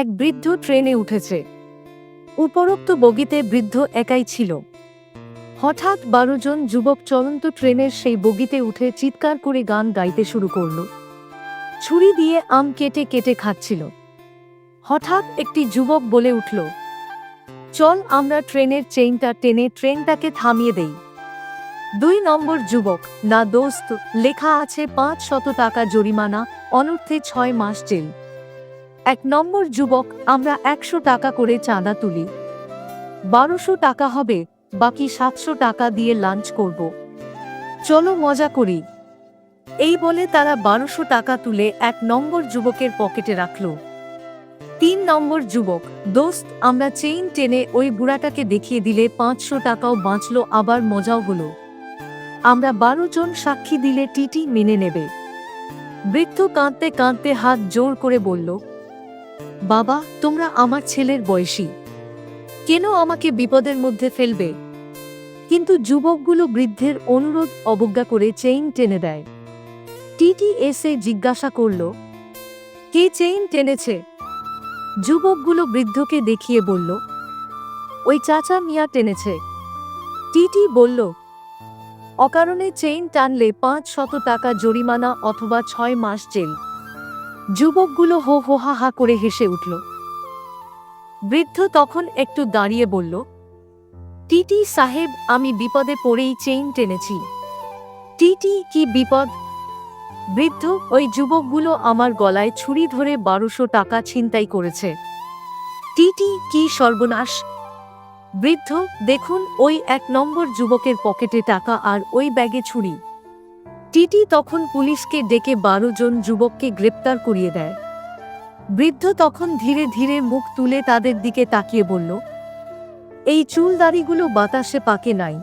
এক বৃদ্ধ ট্রেনে উঠেছে। উপরোক্ত বগিতে বৃদ্ধ একাই ছিল। হঠাৎ বারো জন যুবক চলন্ত ট্রেনের সেই বগিতে উঠে চিৎকার করে গান গাইতে শুরু করল। ছুরি দিয়ে আম কেটে কেটে খাচ্ছিল। হঠাৎ একটি যুবক বলে উঠল, চল আমরা ট্রেনের চেইনটা টেনে ট্রেনটাকে থামিয়ে দেই। দুই নম্বর যুবক, না দোস্ত, লেখা আছে পাঁচ শত টাকা জরিমানা, অনর্থে ছয় মাস জেল। এক নম্বর যুবক, আমরা একশো টাকা করে চাঁদা তুলি। বারোশো টাকা হবে, বাকি সাতশো টাকা দিয়ে লাঞ্চ করব। চলো মজা করি। এই বলে তারা বারোশো টাকা তুলে এক নম্বর যুবকের পকেটে রাখল। তিন নম্বর যুবক, দোস্ত, আমরা চেইন টেনে ওই বুড়াটাকে দেখিয়ে দিলে পাঁচশো টাকাও বাঁচলো, আবার মজাও হলো। আমরা বারো জন সাক্ষী দিলে টিটি মেনে নেবে। বৃদ্ধ কাঁদতে কাঁদতে হাত জোর করে বলল বাবা, তোমরা আমার ছেলের বয়সী। কেন আমাকে বিপদের মধ্যে ফেলবে? কিন্তু যুবকগুলো বৃদ্ধের অনুরোধ অবজ্ঞা করে চেইন টেনে দেয়। টিটি এসে জিজ্ঞাসা করল, কে চেইন টেনেছে? যুবকগুলো বৃদ্ধকে দেখিয়ে বলল, ওই চাচা মিয়া টেনেছে। টিটি বলল, অকারণে চেইন টানলে পাঁচ শত টাকা জরিমানা অথবা ছয় মাস জেল। যুবকগুলো হো হো হা হা করে হেসে উঠল। বৃদ্ধ তখন একটু দাঁড়িয়ে বলল, টিটি সাহেব, আমি বিপদে পড়েই চেইন টেনেছি। টিটি, কি বিপদ? বৃদ্ধ, ওই যুবকগুলো আমার গলায় ছুরি ধরে বারোশো টাকা ছিনতাই করেছে। টিটি, কি সর্বনাশ? বৃদ্ধ, দেখুন, ওই এক নম্বর যুবকের পকেটে টাকা আর ওই ব্যাগে ছুরি। টিটি তখন পুলিশকে ডেকে বারো জন যুবককে গ্রেপ্তার করিয়ে দেয়। বৃদ্ধ তখন ধীরে ধীরে মুখ তুলে তাদের দিকে তাকিয়ে বলল, এই চুল দাড়িগুলো বাতাসে পাকে নাই।